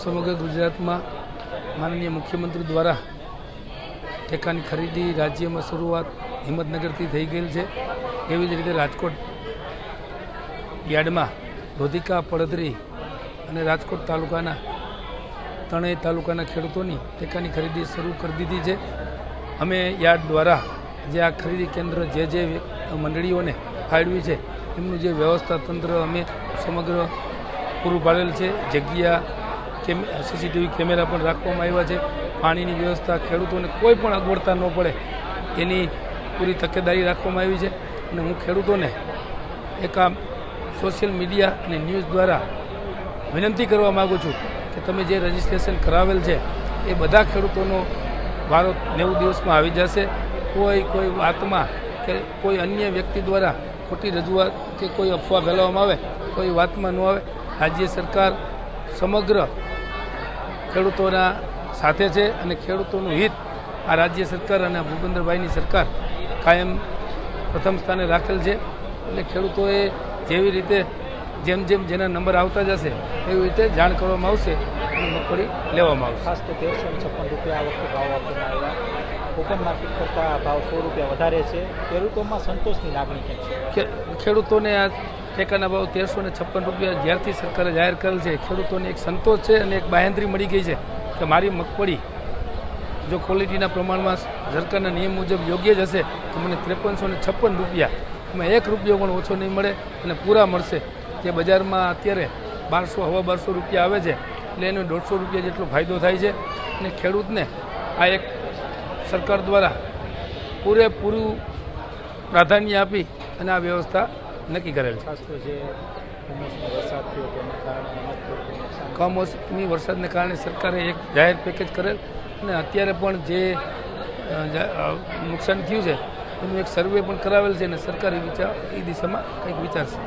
સમગ્ર ગુજરાતમાં માનનીય મુખ્યમંત્રી દ્વારા ટેકાની ખરીદી રાજ્યમાં શરૂઆત હિંમતનગરથી થઈ ગયેલ છે. એવી જ રીતે રાજકોટ યાર્ડમાં ધોધિકા પડદરી અને રાજકોટ તાલુકાના ત્રણેય તાલુકાના ખેડૂતોની ટેકાની ખરીદી શરૂ કરી દીધી છે. અમે યાર્ડ દ્વારા જે આ ખરીદી કેન્દ્ર જે જે મંડળીઓને ફાળવી છે, એમનું જે વ્યવસ્થા તંત્ર અમે સમગ્ર પૂરું પાડેલ છે. જગ્યા સીસીટીવી કેમેરા પણ રાખવામાં આવ્યા છે. પાણીની વ્યવસ્થા ખેડૂતોને કોઈ પણ અગવડતા ન પડે એની પૂરી તકેદારી રાખવામાં આવી છે. અને હું ખેડૂતોને એક આ સોશિયલ મીડિયા અને ન્યૂઝ દ્વારા વિનંતી કરવા માગું છું કે તમે જે રજિસ્ટ્રેશન કરાવેલ છે, એ બધા ખેડૂતોનો વારો નેવું દિવસમાં આવી જશે. કોઈ કોઈ વાતમાં કે કોઈ અન્ય વ્યક્તિ દ્વારા ખોટી રજૂઆત કે કોઈ અફવા ફેલાવવામાં આવે, કોઈ વાતમાં ન આવે. રાજ્ય સરકાર સમગ્ર ખેડૂતોના સાથે છે અને ખેડૂતોનું હિત આ રાજ્ય સરકાર અને ભૂપેન્દ્રભાઈની સરકાર કાયમ પ્રથમ સ્થાને રાખેલ છે. એટલે ખેડૂતોએ જેવી રીતે જેમ જેમ જેના નંબર આવતા જશે એવી રીતે જાણ કરવામાં આવશે અને મગફળી લેવામાં આવશે. ખાસ તો તેરસો છપ્પન રૂપિયા આ વખતે ભાવ આપવામાં આવ્યા. ઓપન માર્કેટ કરતાં ભાવ સો રૂપિયા વધારે છે. ખેડૂતોમાં સંતોષની લાગણી કેમ છે? ખેડૂતોને આ ટેકાના ભાવ તેરસો ને છપ્પન રૂપિયા જ્યારથી સરકારે જાહેર કરેલ છે. ખેડૂતોને એક સંતોષ છે અને એક બાહેંધરી મળી ગઈ છે કે મારી મગફળી જો ક્વોલિટીના પ્રમાણમાં સરકારના નિયમ મુજબ યોગ્ય જ હશે, તો મને ત્રેપનસો ને છપ્પન રૂપિયા એમાં એક રૂપિયો પણ ઓછો નહીં મળે અને પૂરા મળશે. જે બજારમાં અત્યારે બારસો, હવા બારસો રૂપિયા આવે છે, એટલે એનો દોઢસો રૂપિયા જેટલો ફાયદો થાય છે અને ખેડૂતને આ એક સરકાર દ્વારા પૂરેપૂરું પ્રાધાન્ય આપી અને આ વ્યવસ્થા નક્કી કરેલ છે. કમોસમી વરસાદને કારણે સરકારે એક જાહેર પેકેજ કરેલ અને અત્યારે પણ જે નુકસાન થયું છે એનું એક સર્વે પણ કરાવેલ છે અને સરકાર એ વિચાર એ દિશામાં કંઈક વિચારશે.